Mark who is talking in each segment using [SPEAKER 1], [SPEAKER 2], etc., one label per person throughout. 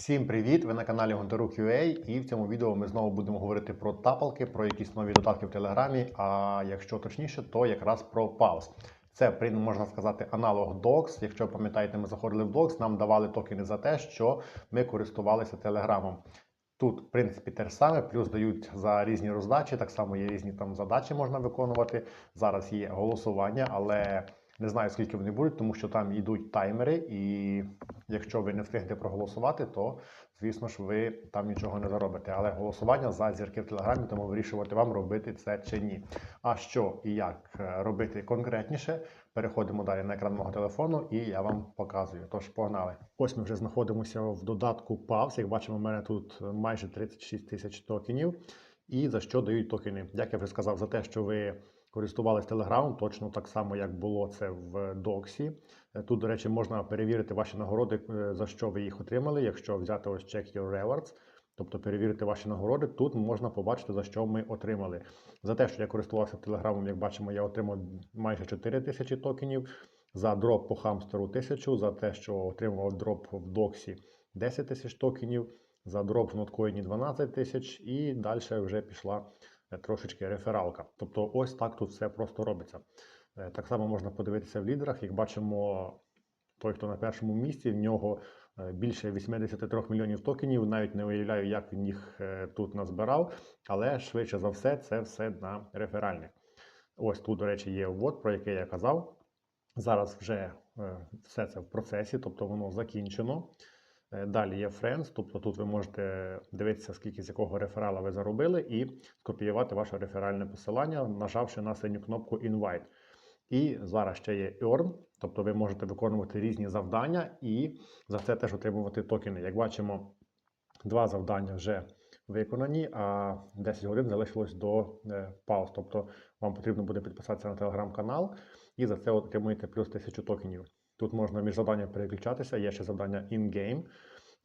[SPEAKER 1] Всім привіт! Ви на каналі Гонтарук UA і в цьому відео ми знову будемо говорити про тапалки, про якісь нові додатки в Телеграмі. А якщо точніше, то якраз про Pulse. Це можна сказати аналог Docs. Якщо пам'ятаєте, ми заходили в Docs, нам давали токени за те, що ми користувалися Телеграмом. Тут, в принципі, те ж саме, плюс дають за різні роздачі, так само є різні там задачі можна виконувати. Зараз є голосування, але не знаю, скільки вони будуть, тому що там йдуть таймери, і якщо ви не встигнете проголосувати, то звісно ж ви там нічого не заробите. Але голосування за зірки в телеграмі, тому вирішувати вам робити це чи ні. А що і як е, робити конкретніше, переходимо далі на екран мого телефону, і я вам показую. Тож погнали. Ось ми вже знаходимося в додатку PAVS. Як бачимо, у мене тут майже 36 тисяч токенів. І за що дають токени? Як я вже сказав, за те, що ви користувалися Телеграмом, точно так само, як було це в Доксі. Е, Тут, до речі, можна перевірити ваші нагороди, е, за що ви їх отримали. Якщо взяти ось Check Your Rewards, тобто перевірити ваші нагороди, тут можна побачити, за що ми отримали. За те, що я користувався Телеграмом, як бачимо, я отримав майже 4 тисячі токенів. За дроп по хамстеру 1000, за те, що отримав дроп в Доксі 10 тисяч токенів, за дроп в ноткоїні 12 тисяч, і далі вже пішла трошечки рефералка. Тобто, ось так тут все просто робиться. Е, Так само можна подивитися в лідерах. Як бачимо, той, хто на першому місці, в нього е, більше 83 мільйонів токенів. Навіть не уявляю, як він їх е, тут назбирав, але швидше за все, це все на реферальних. Ось тут, до речі, є ввод, про який я казав. Зараз вже е, все це в процесі, тобто воно закінчено. Е, Далі є Friends, тобто тут ви можете дивитися, скільки з якого реферала ви заробили, і скопіювати ваше реферальне посилання, нажавши на синю кнопку Invite. І зараз ще є Earn, тобто ви можете виконувати різні завдання і за це теж отримувати токени. Як бачимо, два завдання вже виконані, а 10 годин залишилось до е, пауз. Тобто вам потрібно буде підписатися на телеграм-канал і за це отримуєте плюс 1000 токенів. Тут можна між завданнями переключатися, є ще завдання in-game.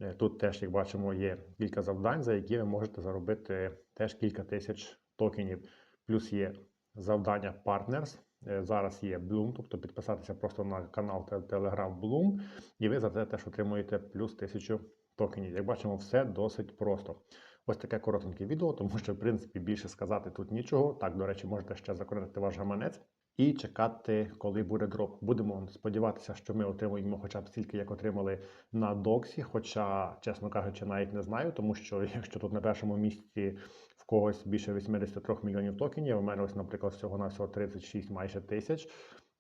[SPEAKER 1] Е, Тут теж, як бачимо, є кілька завдань, за які ви можете заробити теж кілька тисяч токенів. Плюс є завдання Partners. Е, Зараз є Bloom, тобто підписатися просто на канал Telegram Bloom, і ви за це теж отримуєте плюс 1000 токенів. Як бачимо, все досить просто. Ось таке коротеньке відео, тому що, в принципі, більше сказати тут нічого. Так, до речі, можете ще закоротити ваш гаманець і чекати, коли буде дроп. Будемо сподіватися, що ми отримуємо хоча б стільки, як отримали на доксі. Хоча, чесно кажучи, навіть не знаю, тому що якщо тут на першому місці в когось більше 83 мільйонів токенів, у мене ось, наприклад, всього на всього 36 майже тисяч,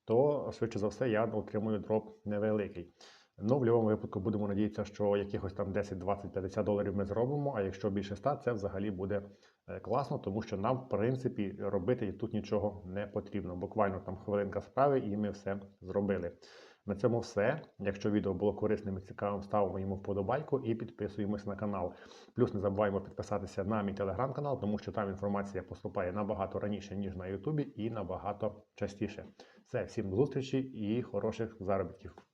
[SPEAKER 1] то швидше за все я отримую дроп невеликий. Ну, в будь-якому випадку будемо надіятися, що якихось там 10, 20, 50 доларів ми зробимо, а якщо більше 100, це взагалі буде е, класно, тому що нам, в принципі, робити тут нічого не потрібно. Буквально там хвилинка справи, і ми все зробили. На цьому все. Якщо відео було корисним і цікавим, ставимо йому вподобайку і підписуємось на канал. Плюс не забуваємо підписатися на мій телеграм-канал, тому що там інформація поступає набагато раніше, ніж на Ютубі, і набагато частіше. Все, всім до зустрічі і хороших заробітків.